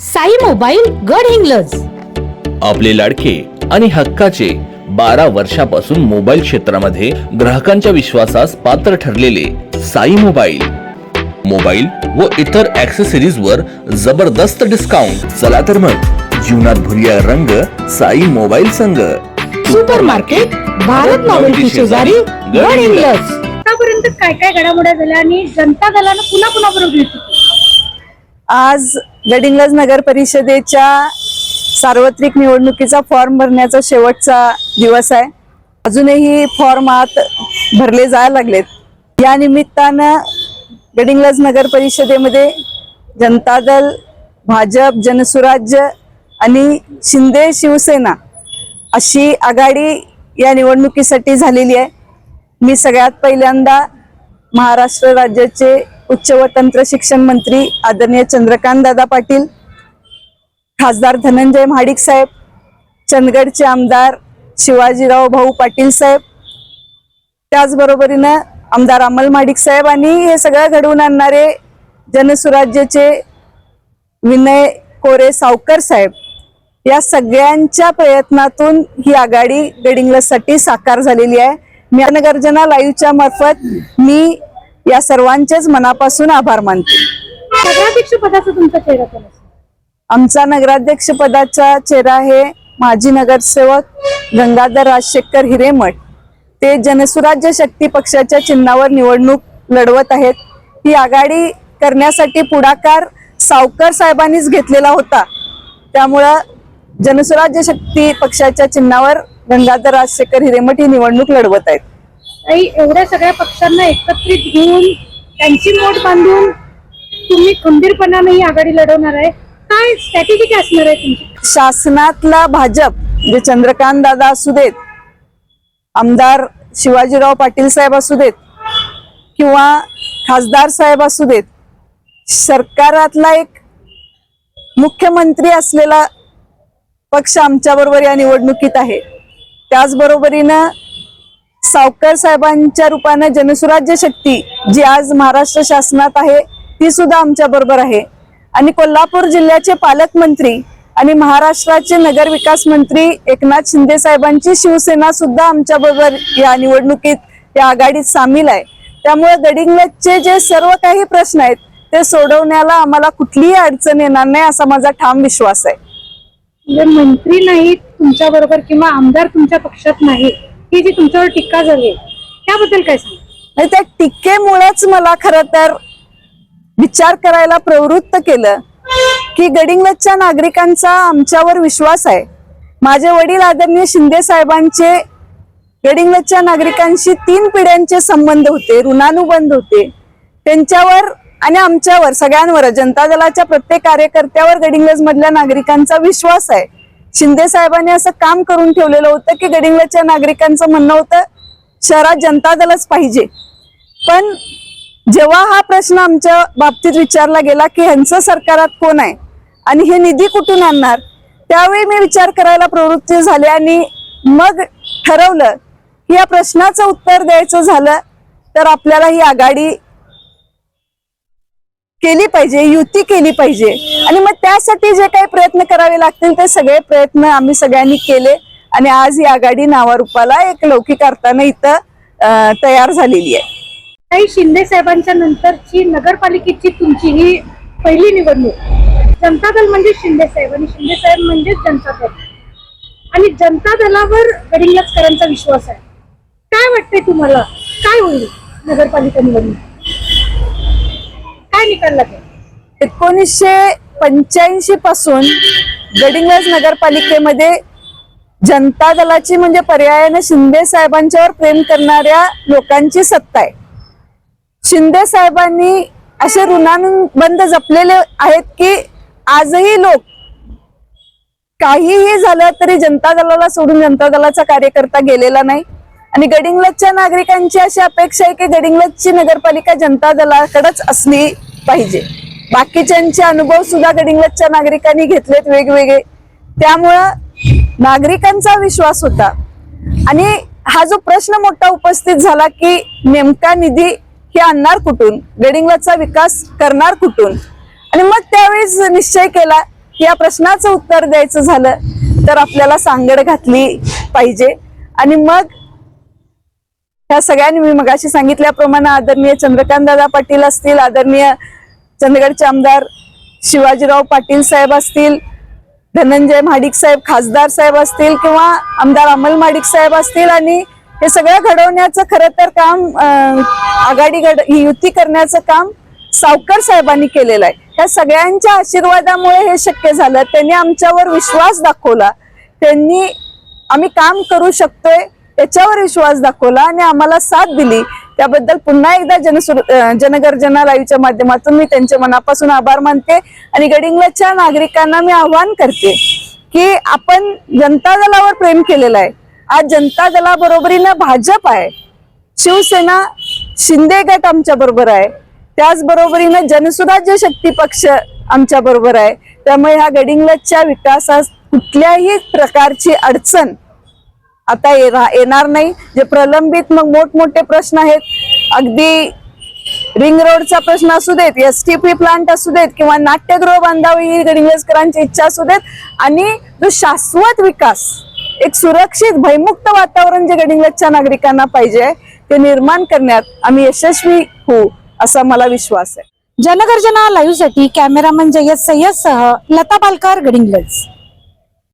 Sai mobile गड हिंग्लज. आपले लाडके आणि हक्काचे बारा वर्षापासून मोबाईल क्षेत्रामध्ये ग्राहकांच्या विश्वासास पात्र ठरलेले साई मोबाईल. मोबाईल व इतर ऍक्सेसरीज वर जबरदस्त डिस्काउंट चला तर मग जीवनात भुरिया रंग साई मोबाईल संघ सुपर मार्केट भारत शेजारी गड हिंग्लज. आतापर्यंत काय काय घडामोड्या झाल्या आणि जनता दलानं पुन्हा पुन्हा बरोबर घेतली? आज गडिंग्लज नगर परिषदेच्या सार्वत्रिक निवडणुकीचा फॉर्म भरण्याचा शेवटचा दिवस आहे. अजूनही फॉर्म आत भरले जायला लागलेत. या निमित्तानं गडिंग्लज नगर परिषदेमध्ये जनता दल भाजप जनसुराज्य आणि शिंदे शिवसेना अशी आघाडी या निवडणुकीसाठी झालेली आहे. मी सगळ्यात पहिल्यांदा महाराष्ट्र राज्याचे उच्च व तंत्र शिक्षण मंत्री आदरणीय चंद्रकांत दादा पाटील खासदार धनंजय महाडिक साहेब चंदगडचे आमदार शिवाजीराव भाऊ पाटील साहेब त्याचबरोबरीनं आमदार अमल महाडिक साहेब आणि हे सगळं घडवून आणणारे जनसुराज्याचे विनय कोरे सावकर साहेब या सगळ्यांच्या प्रयत्नातून ही आघाडी गडिंगलसाठी साकार झालेली आहे. मी गर्जना लाईव्हच्या मार्फत मी या सर्वांचेच मनापासून आभार मानते. नगराध्यक्ष पदाचा तुमचा चेहरा कोण असेल? आमचा नगराध्यक्ष पदाचा चेहरा आहे माजी नगरसेवक गंगाधर राजशेखर हिरेमठ. ते जनसुराज्य शक्ती पक्षाच्या चिन्हावर निवडणूक लढवत आहेत. ही आघाडी करण्यासाठी पुढाकार सावकर साहेबांनीच घेतलेला होता. त्यामुळं जनसुराज्य शक्ती पक्षाच्या चिन्हावर गंगाधर राजशेखर हिरेमठ ही निवडणूक लढवत आहेत. एवढ्या सगळ्या पक्षांना एकत्रित घेऊन त्यांची मोठ बांधून तुम्ही खंबीरपणाने ही आघाडी लढवणार आहे. काय स्ट्रॅटेजी काय असणार आहे तुमची? शासनातला भाजप जे चंद्रकांत दादा असू देत आमदार शिवाजीराव पाटील साहेब असू देत किंवा खासदार साहेब असू देत सरकारातला एक मुख्यमंत्री असलेला पक्ष आमच्या बरोबर या निवडणुकीत आहे. त्याचबरोबरीनं सावकर साहेबांच्या रूपाने जनसुराज्य शक्ती जी आज महाराष्ट्र शासनात आहे ती सुद्धा आमच्या बरोबर आहे. आणि कोल्हापूर जिल्ह्याचे पालकमंत्री आणि महाराष्ट्राचे नगर विकास मंत्री एकनाथ शिंदे साहेबांची शिवसेना सुद्धा आमच्या बरोबर या निवडणुकीत या आघाडीत सामील आहे. त्यामुळे गडिंग्लजचे जे सर्व काही प्रश्न आहेत ते सोडवण्याला आम्हाला कुठलीही अडचण येणार नाही असा माझा ठाम विश्वास आहे. म्हणजे मंत्री नाही तुमच्या बरोबर किंवा आमदार तुमच्या पक्षात नाही ही जी तुमच्यावर टीका झाली त्याबद्दल काय सांग त्या टीकेमुळेच मला खर तर विचार करायला प्रवृत्त केलं की गडिंग्लजच्या नागरिकांचा आमच्यावर विश्वास आहे. माझे वडील आदरणीय शिंदे साहेबांचे गडिंग्लजच्या नागरिकांशी तीन पिढ्यांचे संबंध होते ऋणानुबंध होते. त्यांच्यावर आणि आमच्यावर सगळ्यांवर जनता दलाच्या प्रत्येक कार्यकर्त्यावर गडिंगलज मधल्या नागरिकांचा विश्वास आहे. शिंदे साहेबांनी असं काम करून ठेवलेलं होतं की गडिंगलच्या नागरिकांचं म्हणणं होतं शहरात जनता दलच पाहिजे. पण जेव्हा हा प्रश्न आमच्या बाबतीत विचारला गेला की ह्यांचं सरकारात कोण आहे आणि हे निधी कुठून आणणार त्यावेळी मी विचार करायला प्रवृत्त झाले आणि मग ठरवलं की या प्रश्नाचं उत्तर द्यायचं झालं तर आपल्याला ही आघाडी केली पाहिजे युती केली पाहिजे. आणि मग त्यासाठी जे काही प्रयत्न करावे लागतील ते सगळे प्रयत्न आम्ही सगळ्यांनी केले. आणि आज ही आघाडी नावारूपाला एक लौकिक अर्थानं इथं तयार झालेली आहे. काही शिंदे साहेबांच्या नंतरची नगरपालिकेची तुमची ही पहिली निवडणूक. जनता दल म्हणजे शिंदे साहेब आणि शिंदे साहेब म्हणजेच जनता दल. आणि जनता दलावर गडिंगलजकरांचा विश्वास आहे. काय वाटतंय तुम्हाला? काय होईल नगरपालिका निवडणूक काय निकाल लागेल एकोणीसशे पंच्याऐंशी पासून गडिंगज नगरपालिकेमध्ये जनता दलाची म्हणजे पर्यायाने शिंदे साहेबांच्यावर प्रेम करणाऱ्या लोकांची सत्ता आहे. शिंदे साहेबांनी असे ऋणानुबंध जपलेले आहेत की आजही लोक काहीही झालं तरी जनता दलाला सोडून जनता दलाचा कार्यकर्ता गेलेला नाही. आणि गडिंग्लजच्या नागरिकांची अशी अपेक्षा आहे की गडिंग्लजची नगरपालिका जनता दलाकडेच असली पाहिजे. बाकीच्यांचे अनुभव सुद्धा गडिंग्लजच्या नागरिकांनी घेतलेत वेगवेगळे. त्यामुळं नागरिकांचा विश्वास होता. आणि हा जो प्रश्न मोठा उपस्थित झाला की नेमका निधी हे आणणार कुठून? गडिंग्लजचा विकास करणार कुठून? आणि मग त्यावेळेस निश्चय केला की या प्रश्नाचं उत्तर द्यायचं झालं तर आपल्याला सांगड घातली पाहिजे. आणि मग ह्या सगळ्यांनी मी मगाशी सांगितल्याप्रमाणे आदरणीय चंद्रकांत दादा पाटील असतील आदरणीय चंदगडचे आमदार शिवाजीराव पाटील साहेब असतील धनंजय महाडिक साहेब खासदार साहेब असतील किंवा आमदार अमल महाडिक साहेब असतील आणि हे सगळं घडवण्याचं खरं तर काम आघाडी घड ही युती करण्याचं काम सावकर साहेबांनी केलेलं आहे. त्या सगळ्यांच्या आशीर्वादामुळे हे शक्य झालं. त्यांनी आमच्यावर विश्वास दाखवला. त्यांनी आम्ही काम करू शकतोय त्याच्यावर विश्वास दाखवला आणि आम्हाला साथ दिली. त्याबद्दल पुन्हा एकदा जनसुर जनगर्जना लाईव्हच्या माध्यमातून मी त्यांचे मनापासून आभार मानते आणि गडिंग्लजच्या नागरिकांना मी आव्हान करते की आपण जनता दलावर प्रेम केलेलं आहे. आज जनता दलाबरोबरीनं भाजप आहे. शिवसेना शिंदे गट आमच्या बरोबर आहे. त्याचबरोबरीनं जनसुराज्य शक्ती पक्ष आमच्या बरोबर आहे. त्यामुळे ह्या गडिंग्लजच्या विकासात कुठल्याही प्रकारची अडचण आता येणार नाही. जे प्रलंबित मग मोठमोठे प्रश्न आहेत. अगदी रिंग रोडचा प्रश्न असू देत एस टी पी प्लांट असू देत किंवा नाट्यगृह बांधावी ही इच्छा असू देत आणि जो शाश्वत विकास एक सुरक्षित भयमुक्त वातावरण जे गडिंग्लजच्या नागरिकांना पाहिजे ते निर्माण करण्यात आम्ही यशस्वी होऊ असा मला विश्वास आहे. जनगर्जना लाईव्हसाठी कॅमेरामन जय्यद सय्यद सह लता पालकर गडिंग्लज